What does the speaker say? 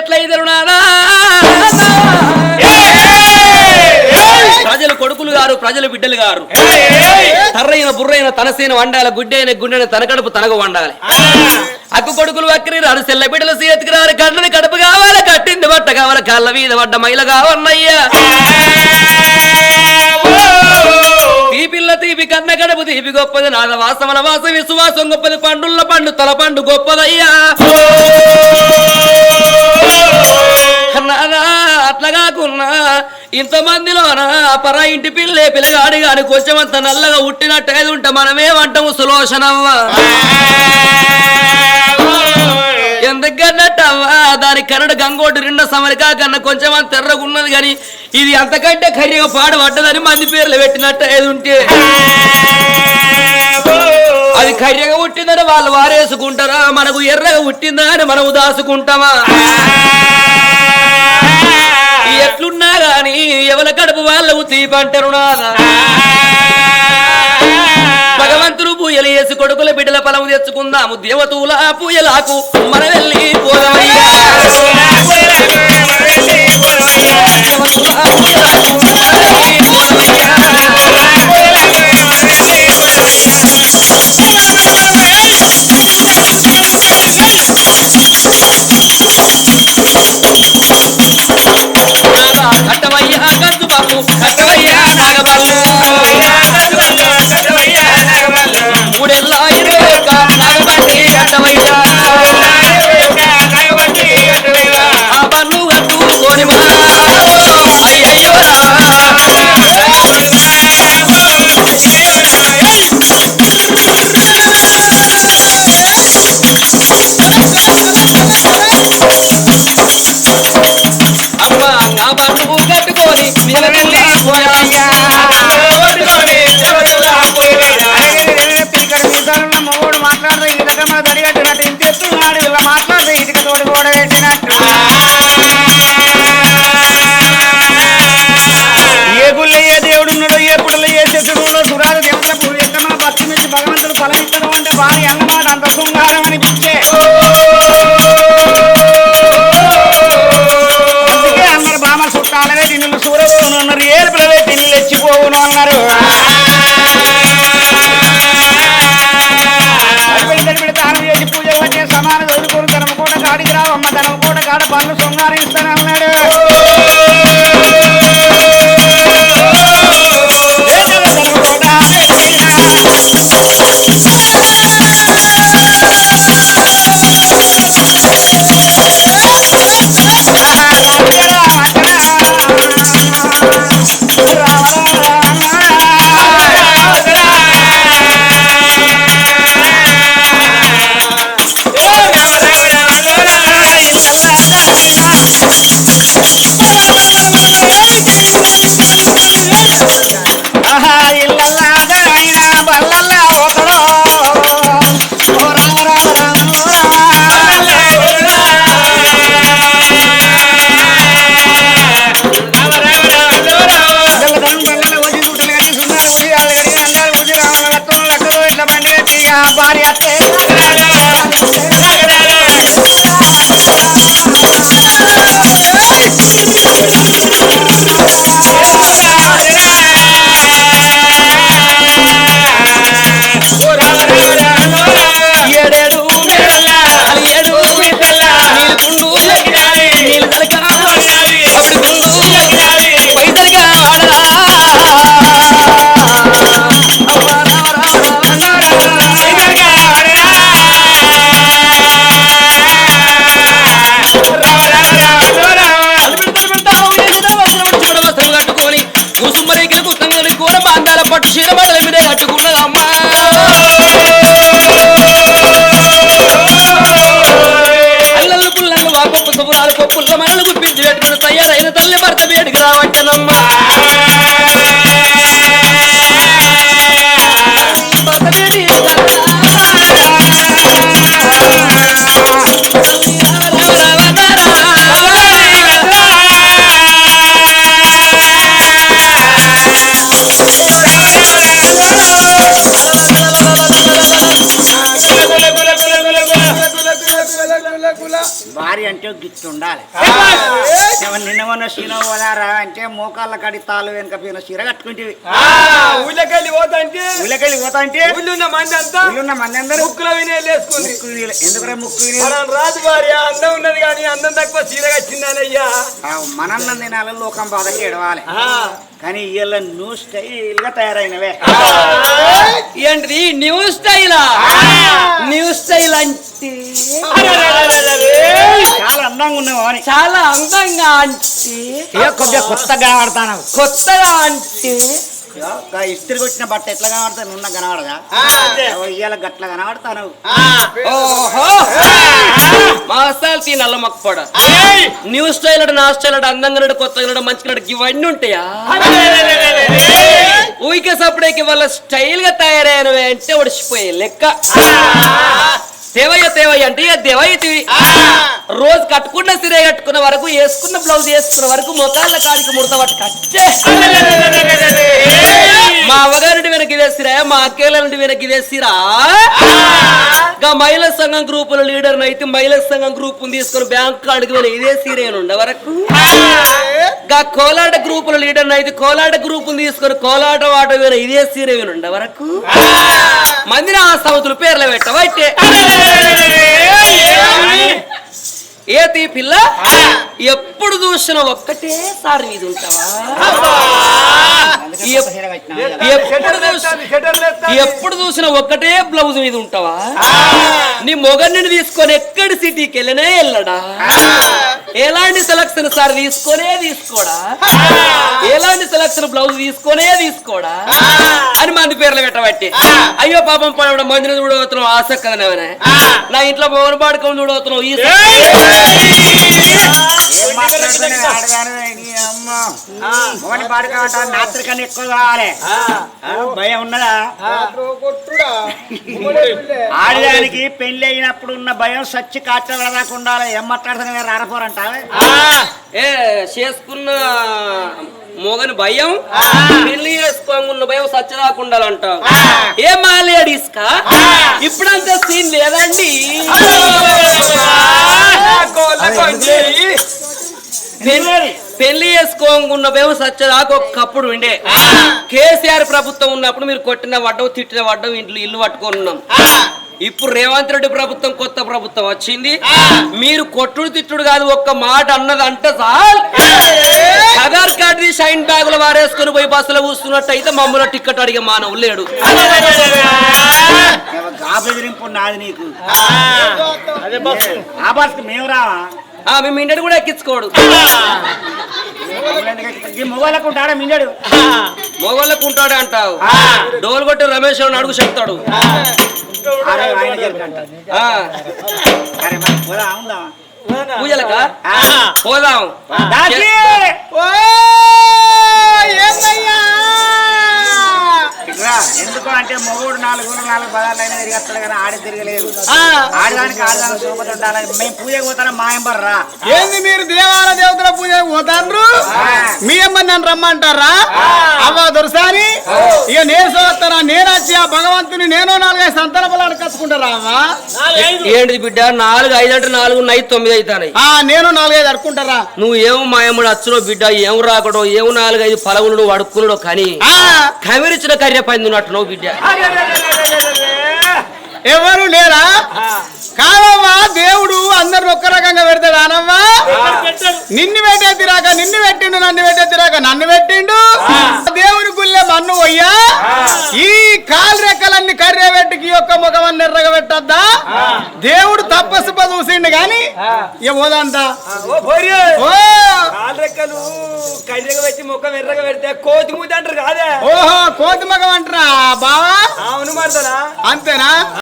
ఎట్లయిదరు ప్రజలు కొడుకులు గారు ప్రజలు బిడ్డలు గారు. తర్రైన బుర్రైన తనసేన వండాల గుడ్డైన గుండెన తన కడుపు తనకు వండాలి అక్కు కొడుకులు వక్రి రారు సెల్ల బిడ్డలు సీతకి రారు కన్నని కడుపు కావాలి కట్టింది బట్ట కావాలి కళ్ళ మీద పడ్డ మైల కావన్నయ్యా. తీపిల్ల తీపి కన్న కడుపు తీపి గొప్పది నాద వాసమల వాస విశ్వాసం గొప్పది పండుల్ల పండు తల పండు గొప్పదయ్యా. అనుకున్నా. కాకున్నా ఇంతమందిలోన? పరా ఇంటి పిల్లే పిల్లగాడి గాని కొంచెం అంత నల్లగా ఉట్టినట్టు ఏది ఉంటే మనమేమంటాము సులోచనమ్మ ఎందుకన్నట్టవ్వా దాని కన్నడ గంగోటి రెండో సమరికా కన్నా కొంచెం అంత ఎర్రగున్నది కానీ ఇది అంతకంటే ఖరీగా పాడబడ్డదని మంది పేర్లు పెట్టినట్టు ఏది ఉంటే. అది ఖర్యగా పుట్టిందని వాళ్ళు వారేసుకుంటారా? మనకు ఎర్రగా పుట్టిందా అని మనం దాసుకుంటామా ఎట్లున్నా గాని ఎవల కడుపు వాళ్ళకు తీపంటారు నాన్న భగవంతుడు పూయలు వేసి కొడుకుల బిడ్డల పొలం తెచ్చుకుందాము దేవతూల పూయలాకు మన వెళ్ళి పోదమయ్యా. కట్టవయ్యా కట్టుకొని మీద వెళ్ళి పోయా ఈ దడిగట్టినట్టు ఇంత ఎత్తున్నాడు ఇలా ఇటుక తోడు కూడా ఏ గుళ్ళ ఏ దేవుడు ఏ పుడలో ఉండాలి నిన్న మొన్న సీన పోదారా అంటే మోకాళ్ళ కడి తాళ్ళు వెనక పోయిన చీర కట్టుకుంటేవి. ఊళ్ళకెళ్ళి పోతాంటే? ఊళ్ళకెళ్ళి పోతా అంటే ఊళ్ళో ఉన్న మంది అంతా ఊళ్ళున్న మంది అందరూ ముక్కులో వినేలు. ఎందుకురా ముక్కు రాజు భార్య అందం ఉన్నది కానీ అందం తక్కువ చీర కట్టిందనయ్యా. మనన్న దినాలలో లోకం బాధకి ఎడవాలి కానీ వీళ్ళ న్యూ స్టైల్గా తయారైనవే ఏంటిది? న్యూ స్టైలా? న్యూ స్టైల్ అంటే? చాలా అందంగా ఉన్నావు అని చాలా అందంగా అంటే కొద్దిగా కొత్తగా కనబడతాను కొత్తగా అంటే ఇస్త్రీ వచ్చిన బట్ట ఎట్లా కనబడతాను నున్న కనబడదా? ఇవాళ గట్ల కనబడతాను ఓహో! మాసాలు తీ నల్ల మొక్కపడ. న్యూ స్టైల్ అంటే నా స్టైల్ అంటే అందంగా నడు కొత్తగా నడు మంచిగా నడు ఇవన్నీ ఉంటాయా? ఊరికే సప్పుడేకి వాళ్ళ స్టైల్గా తయారైనవి అంటే ఒడిచిపోయే లెక్క. దేవయ్య దేవయ్య అంటే ఇక దేవయ్యతివి? రోజు కట్టుకున్న సిరే కట్టుకున్న వరకు వేసుకున్న బ్లౌజ్ వేసుకున్న వరకు మొకాళ్ళ కాడికి ముడత పట్టు కట్టే. మా అవగారింటి వెనక్కి వేసిరా మా అక్కేళ్ళంటి వెనక్కి వేసిరా మహిళా సంఘం గ్రూపుల లీడర్ అయితే మహిళా సంఘం గ్రూప్ తీసుకొని బ్యాంక్ కాడికి వెళ్ళి ఇదే సీరియల్ ఉండే వరకు? గా కోలాట గ్రూపుల లీడర్ అయితే కోలాట గ్రూప్ తీసుకొని కోలాట వాట వేరే ఇదే సీరియల్ ఉండే వరకు? మందిని ఆ సౌతులు పేర్లు పెట్టవైతే ఏ తీ పిల్ల? ఎప్పుడు చూసిన ఒక్కటే సారి మీద ఉంటావా? ఎప్పుడు చూసిన ఒక్కటే బ్లౌజ్ మీద ఉంటావా? నీ మొగన్ని తీసుకొని ఎక్కడి సిటీకి వెళ్ళనే వెళ్ళడా? ఎలాంటి సెలక్షన్ సార్ తీసుకొనే తీసుకోడా? ఎలాంటి సెలక్షన్ బ్లౌజ్ తీసుకొనే తీసుకోడా? అని మంది పేర్లు పెట్టబట్టి. అయ్యో పాపం పడవడం మందిని చూడవతున్నావు ఆసక్కదనవనే నా ఇంట్లో మోహన్ పాడుకొని చూడవతున్నావు ఈ ఏం మాట్లాడుతున్నావు? ఆడదానివే, నీ అమ్మ. మొగని పాడుకోవటం రాత్రి కన్నా ఎక్కువ కావాలి. ఆ, భయం ఉన్నదా? ఆడదానికి పెళ్ళి అయినప్పుడు ఉన్న భయం సచ్చి కాచడానికి ఉండాలి. ఏం మాట్లాడుతున్నా రారపోరంటావే ఏ చేసుకున్న మోగని భయం పెళ్ళి చేసుకోకుండా భయం సచ్చదాకుండాలంటావు. ఏ మాలేడీస్కా ఇప్పుడంతా సీన్ లేదండి. పెళ్ళి- చేసుకోకుండా భయం సచ్చదాకా ఒకప్పుడు ఉండే కేసీఆర్ ప్రభుత్వం ఉన్నప్పుడు మీరు కొట్టిన వడ్డం తిట్టిన వడ్డం ఇంట్లో ఇల్లు పట్టుకొని ఉన్నాం. ఇప్పుడు రేవంత్ రెడ్డి ప్రభుత్వం కొత్త ప్రభుత్వం వచ్చింది. మీరు కొట్టుడు తిట్టుడు కాదు ఒక్క మాట అన్నది అంటే చాలు. ఆధార్ కార్డు షైన్ బ్యాగులు వారేసుకొని పోయి బస్సులో కూస్తున్నట్టు అయితే మమ్మల్ని టికెట్ అడిగే మానవులు లేడు. నాది నీకు ఆ బస్కి మేము రావా ఆ, మేము కూడా ఎక్కించుకోడు. ఉంటాడా మొగోళ్ళకు ఉంటాడు అంటావు. డోలు కొట్టి రమేష్ అడుగు చెప్తాడు. మరి పోదా ఉందా పూజలక? ఆ. పోదాం. దాసి! ఇట్రా, ఎందుకు అంటే మొగుడు నాలుగు నాలుగు పదార్లు అయినా తిరిగేస్తాడు కానీ ఆడి తిరగలేదు. ఆడదానికి ఆడదానికి సోపతి ఉండాలి మేము పూజ పోతారా మా ఎంబర్ రా ఏంది మీరు దేవాల దేవతల పూజ పోతాండ్రు? మీ అమ్మ నన్ను రమ్మంటారా? అవ్వ దొరసాని? ఇక నేను చూస్తానా నేను వచ్చి ఆ భగవంతుని? నేను నాలుగైదు సంతాన పొలాలు కట్టుకుంటారా అవ్వ? ఏంటిది బిడ్డ? నాలుగు ఐదు అంటే నాలుగు నైట్ తొమ్మిది అవుతాయి ఆ నేను నాలుగైదు అడుకుంటారా నువ్వు ఏమో మాయముడు అచ్చునో బిడ్డ ఏం రాకడో ఏం నాలుగు ఐదు పలవునుడు అడుక్కునుడో కానీ ఆ. కమిరిచిన కర్య పైన ఉన్నట్టు నువ్వు బిడ్డ ఎవరు లేరా? కాదమ్మా దేవుడు అందరిని ఒక్క రకంగా పెడతాడు అనమ్మా నిన్ను పెట్టేదిరాక నిన్ను పెట్టిండు నన్ను పెట్టేదిరాక నన్ను పెట్టిండు. దేవుని గుళ్ళే మన్ను పోయ్యా. ఈ కాలు రెక్కలన్నీ కర్రే పెట్టికి యొక్క ముఖం ఎర్రగ పెట్టద్దా? దేవుడు తపస్సు చూసిండు గాని ఇక పోదంతా. పెట్టి ముఖం ఎర్రగా పెడితే కోతి అంటారు కాదే? ఓహో కోతి మగం అంటారా బావా? అవును మరదలా. అంతేనా?